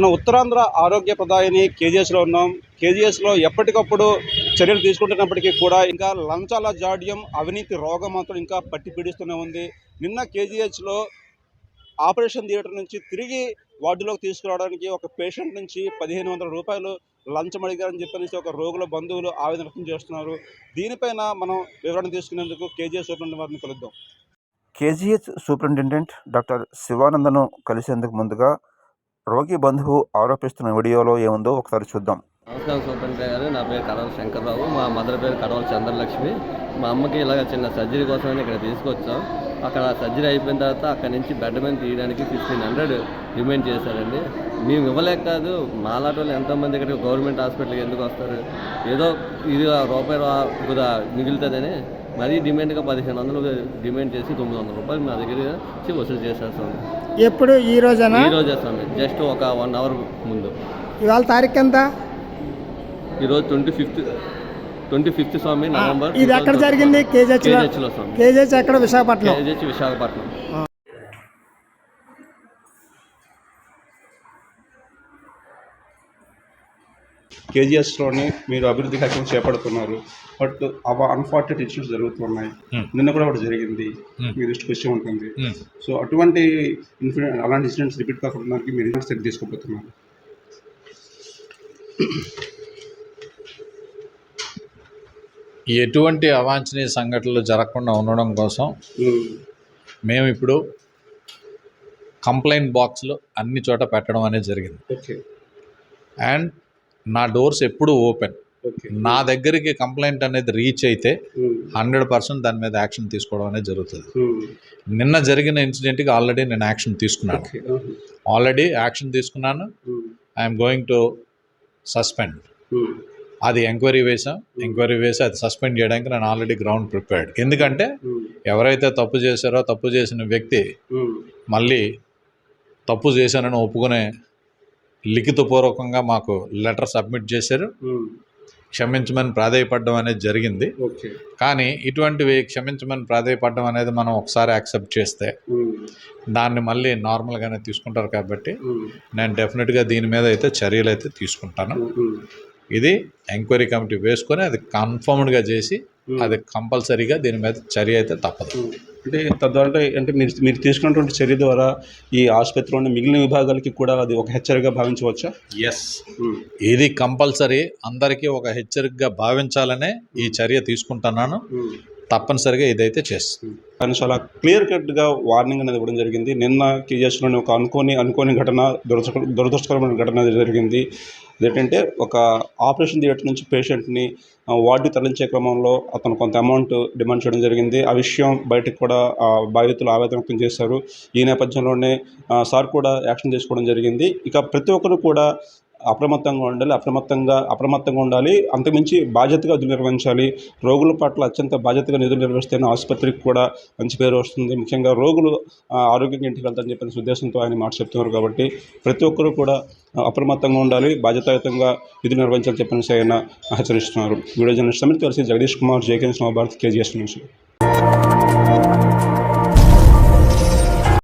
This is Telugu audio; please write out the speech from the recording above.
మన ఉత్తరాంధ్ర ఆరోగ్య ప్రదాయని కేజీఎస్లో ఉన్నాం. కేజీఎస్లో ఎప్పటికప్పుడు చర్యలు తీసుకుంటున్నప్పటికీ కూడా ఇంకా లంచాల జాడ్యం అవినీతి రోగం మాత్రం ఇంకా పట్టి పీడిస్తూనే ఉంది. నిన్న కేజీహెచ్లో ఆపరేషన్ థియేటర్ నుంచి తిరిగి వార్డులోకి తీసుకురావడానికి ఒక పేషెంట్ నుంచి పదిహేను వందల రూపాయలు లంచం అడిగారని చెప్పనేసి ఒక రోగుల బంధువులు ఆవేదన వ్యక్తం చేస్తున్నారు. దీనిపైన మనం వివరణ తీసుకునేందుకు కేజీఎస్ సూపరింటెండెంట్ వారిని కలుద్దాం. కేజీహెచ్ సూపరింటెండెంట్ డాక్టర్ శివానందను కలిసేందుకు ముందుగా రోగి బంధువు ఆరోపిస్తున్న వీడియోలో ఏముందో ఒకసారి చూద్దాం. నమస్కారం సూపరింటెండెంట్ గారు నా పేరు కడవల శంకర్రావు మా మదర్ పేరు కడవల చంద్రలక్ష్మి. మా అమ్మకి ఇలాగ చిన్న సర్జరీ కోసమని ఇక్కడ తీసుకొచ్చాం. అక్కడ సర్జరీ అయిపోయిన తర్వాత అక్కడ నుంచి బెడ్ మీద తీయడానికి ఫిఫ్టీన్ హండ్రెడ్ డిమాండ్ చేశారండి. మేము ఇవ్వలేక కాదు మాలాటి వాళ్ళు ఎంతోమంది ఇక్కడ గవర్నమెంట్ హాస్పిటల్కి ఎందుకు వస్తారు? ఏదో ఇది ఆ రూపాయి మిగులుతుందని మరీ డిమాండ్గా పదిహేను వందలు డిమాండ్ చేసి తొమ్మిది వందల రూపాయలు మా దగ్గర నుంచి వసూలు చేసేస్తాం. ఎప్పుడు? ఈ రోజేనా? ఈ రోజే స్వామి. జస్ట్ ఒక వన్ అవర్ ముందు. ఇవాళ తారీఖు ఎంత? ఈరోజు ట్వంటీ ఫిఫ్త్ ట్వంటీ ఫిఫ్త్ స్వామి నవంబర్ ఇది ఎక్కడ జరిగింది? స్వామి. కేజెచ్ ఎక్కడ? విశాఖపట్నం. కేజెచ్ విశాఖపట్నం. కేజీఎస్లోని మీరు అభివృద్ధి కార్యక్రమం చేపడుతున్నారు. బట్ అవ అన్ఫార్చునేట్ ఇష్యూస్ జరుగుతున్నాయి. నిన్న కూడా ఒకటి జరిగింది. మీ దృష్టికి వచ్చి ఉంటుంది. సో అటువంటి ఇన్సిడెంట్ అలాంటి ఇన్సిడెంట్స్ రిపీట్ కాకుండా మీరు స్టెప్ తీసుకోబోతున్నారు? ఎటువంటి అవాంఛనీయ సంఘటనలు జరగకుండా ఉండడం కోసం మేము ఇప్పుడు కంప్లైంట్ బాక్స్లు అన్ని చోట పెట్టడం అనేది జరిగింది. ఓకే అండ్ నా డోర్స్ ఎప్పుడు ఓపెన్ నా దగ్గరికి కంప్లైంట్ అనేది రీచ్ అయితే హండ్రెడ్ పర్సెంట్ దాని మీద యాక్షన్ తీసుకోవడం అనేది జరుగుతుంది. నిన్న జరిగిన ఇన్సిడెంట్కి ఆల్రెడీ నేను యాక్షన్ తీసుకున్నాను. ఆల్రెడీ యాక్షన్ తీసుకున్నాను. ఐఎమ్ గోయింగ్ టు సస్పెండ్ అది ఎంక్వైరీ వేసాం ఎంక్వైరీ వేసి అది సస్పెండ్ చేయడానికి నేను ఆల్రెడీ గ్రౌండ్ ప్రిపేర్డ్ ఎందుకంటే ఎవరైతే తప్పు చేశారో తప్పు చేసిన వ్యక్తి మళ్ళీ తప్పు చేశానని ఒప్పుకునే లిఖితపూర్వకంగా మాకు లెటర్ సబ్మిట్ చేశారు. క్షమించమని ప్రాధేయపడడం అనేది జరిగింది. కానీ ఇటువంటివి క్షమించమని ప్రాధేయపడడం అనేది మనం ఒకసారి యాక్సెప్ట్ చేస్తే దాన్ని మళ్ళీ నార్మల్గానే తీసుకుంటారు కాబట్టి నేను డెఫినెట్గా దీని మీద అయితే చర్యలు అయితే తీసుకుంటాను. ఇది ఎంక్వైరీ కమిటీ వేసుకొని అది కన్ఫర్మ్డ్గా చేసి అది కంపల్సరీగా దీని మీద చర్య అయితే తప్పదు. అంటే తద్వారా అంటే మీరు మీరు తీసుకున్నటువంటి చర్య ద్వారా ఈ ఆసుపత్రిలోని మిగిలిన విభాగాలకి కూడా అది ఒక హెచ్చరికగా భావించవచ్చా? ఎస్ ఇది కంపల్సరీ. అందరికీ ఒక హెచ్చరికగా భావించాలనే ఈ చర్య తీసుకుంటున్నాను. తప్పనిసరిగా ఇదైతే చేస్తుంది. కానీ చాలా క్లియర్ కట్గా వార్నింగ్ అనేది ఇవ్వడం జరిగింది. నిన్న కేజీఎస్లోని ఒక అనుకోని అనుకోని ఘటన దురద దురదృష్టకరమైన ఘటన జరిగింది. ఏంటంటే ఒక ఆపరేషన్ థియేటర్ నుంచి పేషెంట్ని వార్డు తరలించే క్రమంలో అతను కొంత అమౌంట్ డిమాండ్ చేయడం జరిగింది. ఆ విషయం బయటకు కూడా బాధితులు ఆవేదన వ్యక్తం చేశారు. ఈ నేపథ్యంలోనే సార్ కూడా యాక్షన్ తీసుకోవడం జరిగింది. ఇక ప్రతి ఒక్కరు కూడా అప్రమత్తంగా ఉండాలి అప్రమత్తంగా అప్రమత్తంగా ఉండాలి. అంతకుమించి బాధ్యతగా విధులు నిర్వహించాలి. రోగుల పట్ల అత్యంత బాధ్యతగా నిధులు నిర్వహిస్తేనే ఆసుపత్రికి కూడా మంచి పేరు వస్తుంది. ముఖ్యంగా రోగులు ఆరోగ్యంగా ఇంటికి వెళ్తారని చెప్పిన ఉద్దేశంతో ఆయన మాట చెప్తున్నారు కాబట్టి ప్రతి ఒక్కరూ కూడా అప్రమత్తంగా ఉండాలి బాధ్యతాయుతంగా విధులు నిర్వహించాలని చెప్పిన ఆయన హెచ్చరిస్తున్నారు. వీడియో జర్నలిస్ట్ సమితి కలిసి జగదీష్ కుమార్ జేకే భారత్ కేజీఎస్ నుంచి